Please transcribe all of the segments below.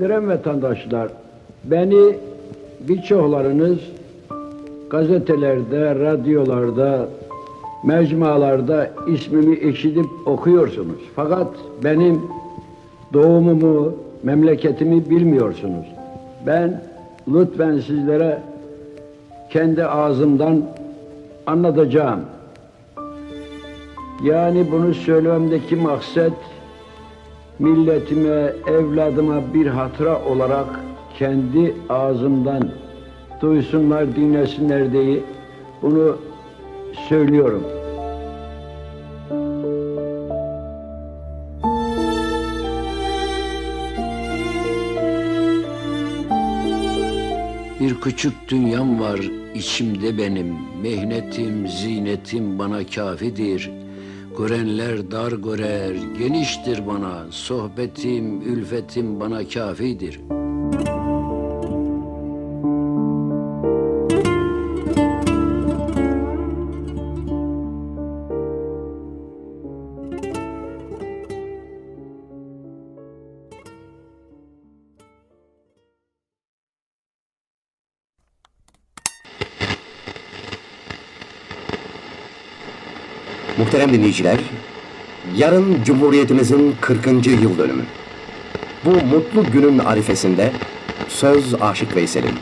Muhterem vatandaşlar, beni birçoklarınız gazetelerde, radyolarda, mecmualarda ismimi işitip okuyorsunuz. Fakat benim doğumumu, memleketimi bilmiyorsunuz. Ben lütfen sizlere kendi ağzımdan anlatacağım. Yani bunu söylememdeki maksat milletime, evladıma bir hatıra olarak kendi ağzımdan duysunlar, dinlesinler diye bunu söylüyorum. Bir küçük dünyam var içimde benim. Mehnetim, zinetim bana kafidir. Görenler dar görer, geniştir bana. Sohbetim, ülfetim bana kafidir. Muhterem dinleyiciler, yarın Cumhuriyetimizin 40. yıl dönümü. Bu mutlu günün arifesinde söz Aşık Veysel'in.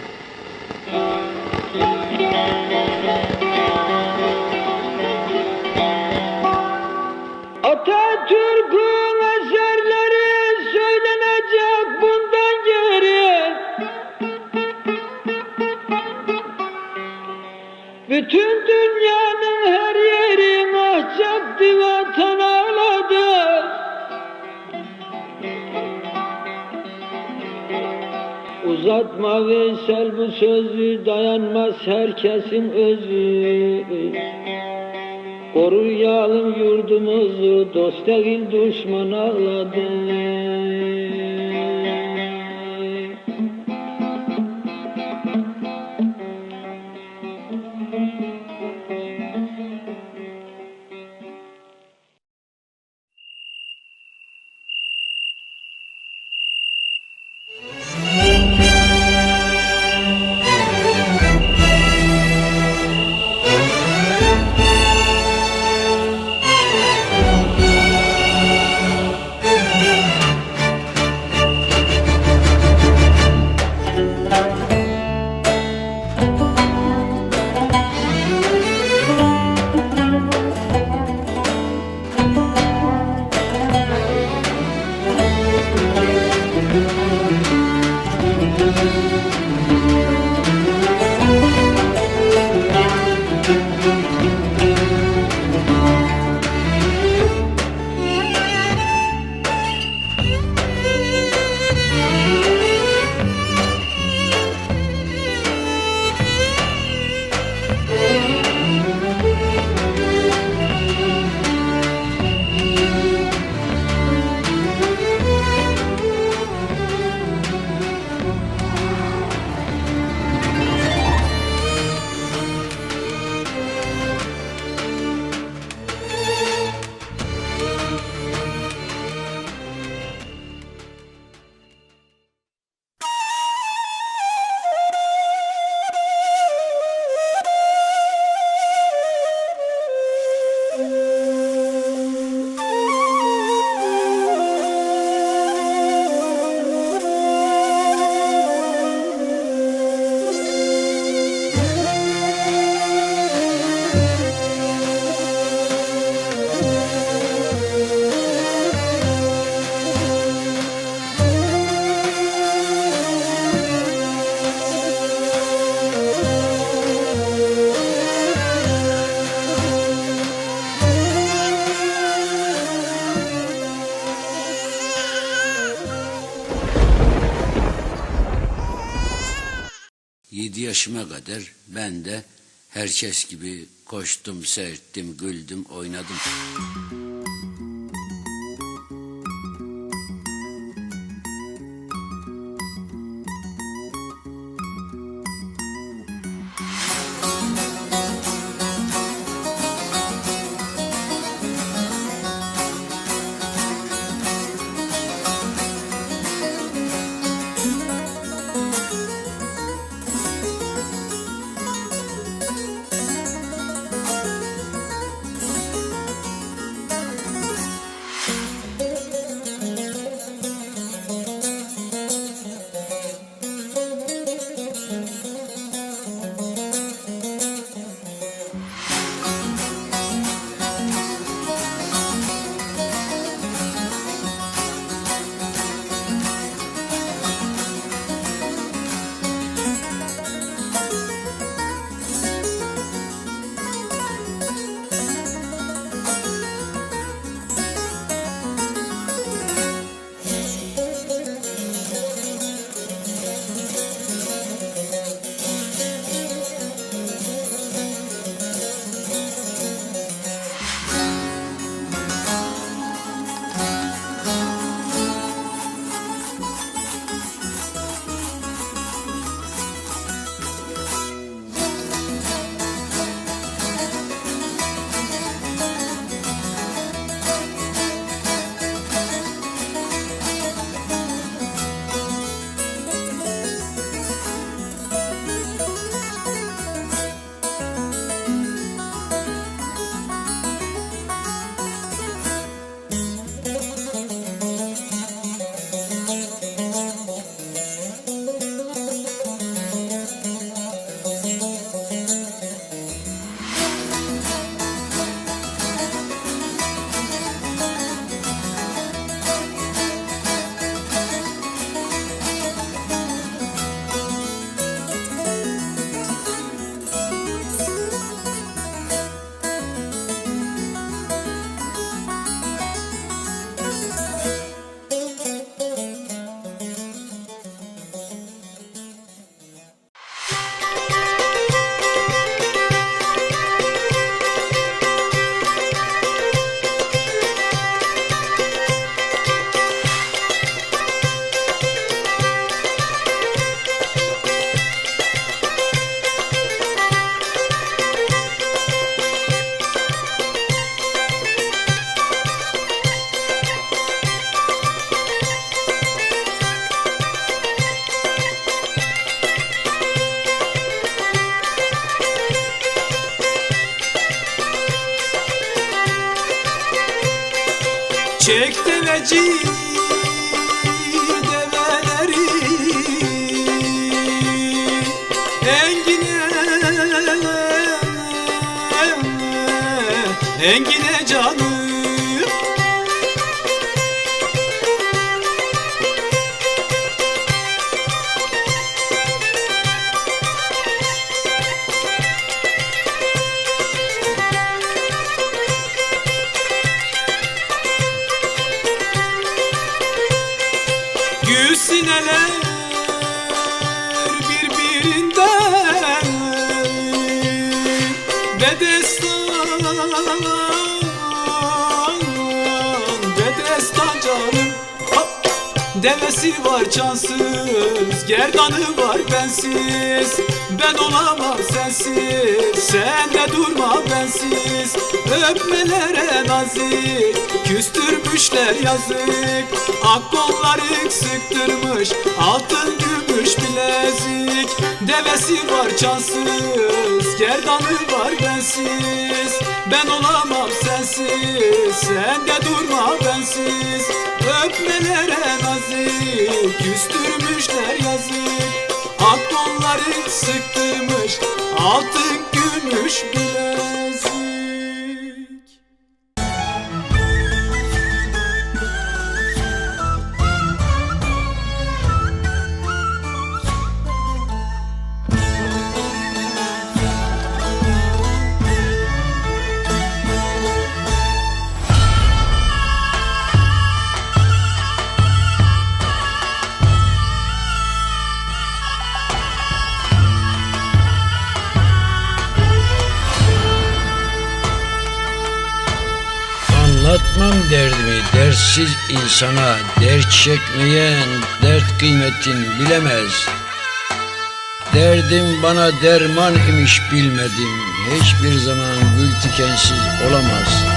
Uzatma Veysel bu sözü dayanmaz herkesin özü Koruyalım yurdumuzu, dost değil düşman ağladı. Kadar ben de herkes gibi koştum, seyrettim, güldüm, oynadım. Çek deveci Yüz sineler birbirinden. Bedestan, bedestan canım. Hop! Devesi var cansız, gerdanı var bensiz Ben olamam sensiz, sen de durma bensiz. Öpmelere nazik, küstürmüşler yazık. Ak kolları sıktırmış, altın gümüş bilezik. Devesi var cansız, gerdanı var bensiz. Ben olamam sensiz, sen de durma bensiz. Öpmelere nazik, küstürmüşler yazık Ak kolları sıktırmış, altın gümüş bilezik dertsiz insana Dert çekmeyen dert kıymetin bilemez. Derdim bana derman imiş bilmedim. Hiçbir zaman gül tikensiz olamaz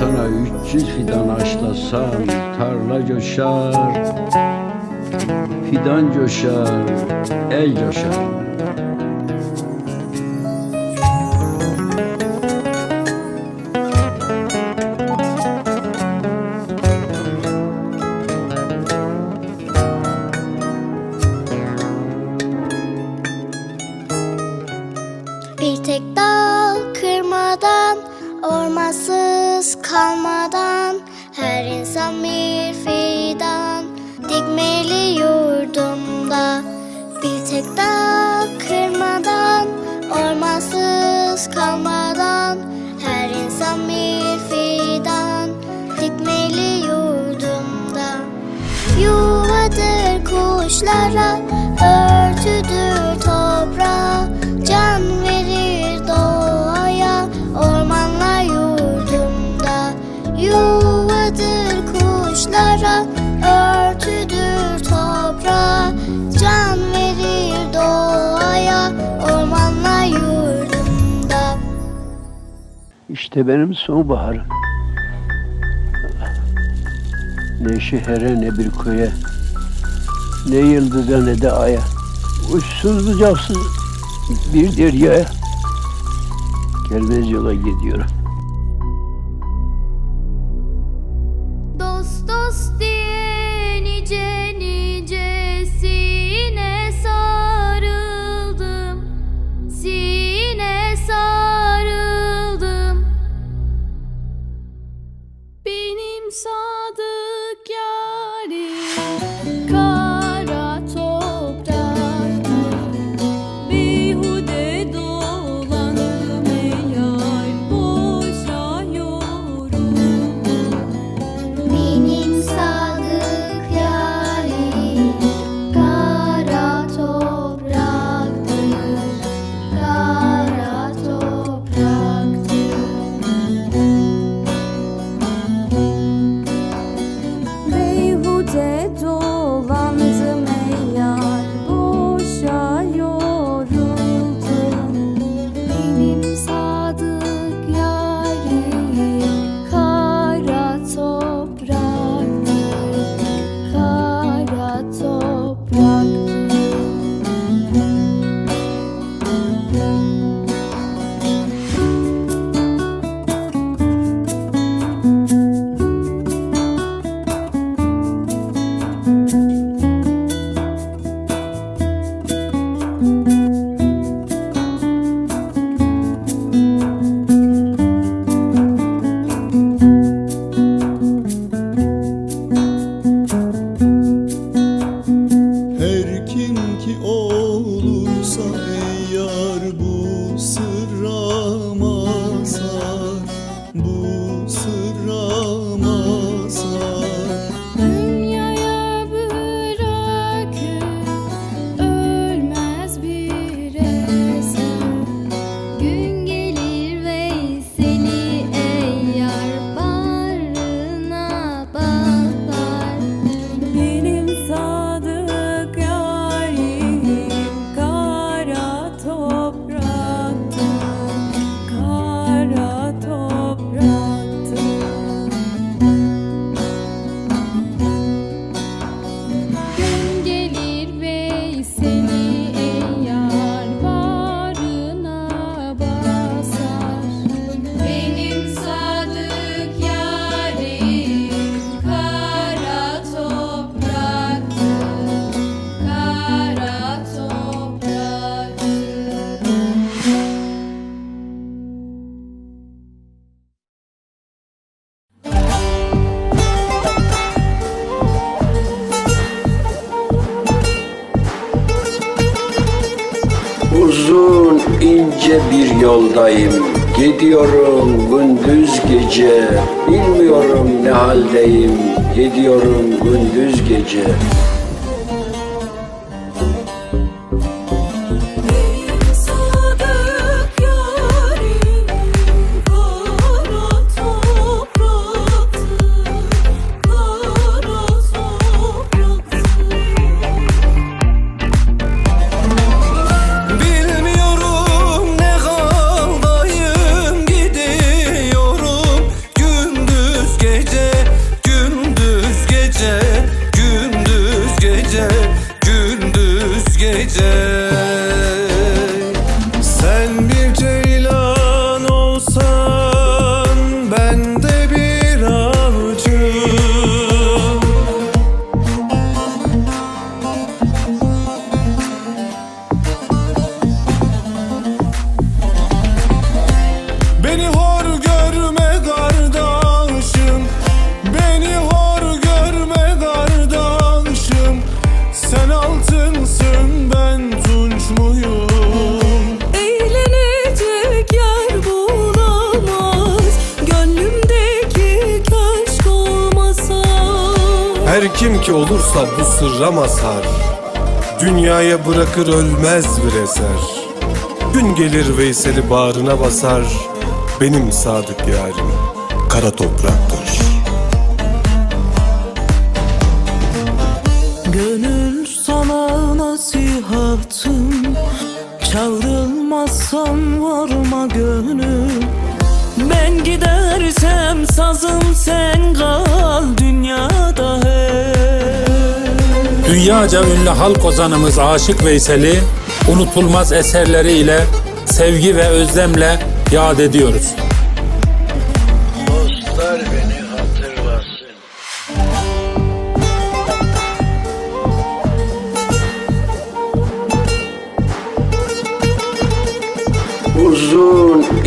sana 300 fidan açlasam Tarla coşar Fidan coşar El coşar kalmadan Her insan bir fidan. Dikmeli yurdumda Bir tek dağ kırmadan Ormansız kalmadan Her insan bir fidan. Dikmeli yurdumda Yuvadır kuşlara İşte benim sonbaharım. Ne şehre ne bir köye, ne yıldıza ne de aya. Uçsuz bucaksız bir deryaya. Gelmez yola gidiyorum. Gidiyorum gündüz gece. Bilmiyorum ne haldeyim. Gidiyorum gündüz gece. Kim ki olursa bu sırra mazhar Dünyaya bırakır ölmez bir eser. Gün gelir Veysel'i bağrına basar Benim sadık yarim kara topraktır. Gönül sana nasihatım Çağrılmazsan varma gönül Ben gidersem sazım sen kal dünyada hep Dünyaca ünlü halk ozanımız Aşık Veysel'i unutulmaz eserleriyle sevgi ve özlemle yad ediyoruz.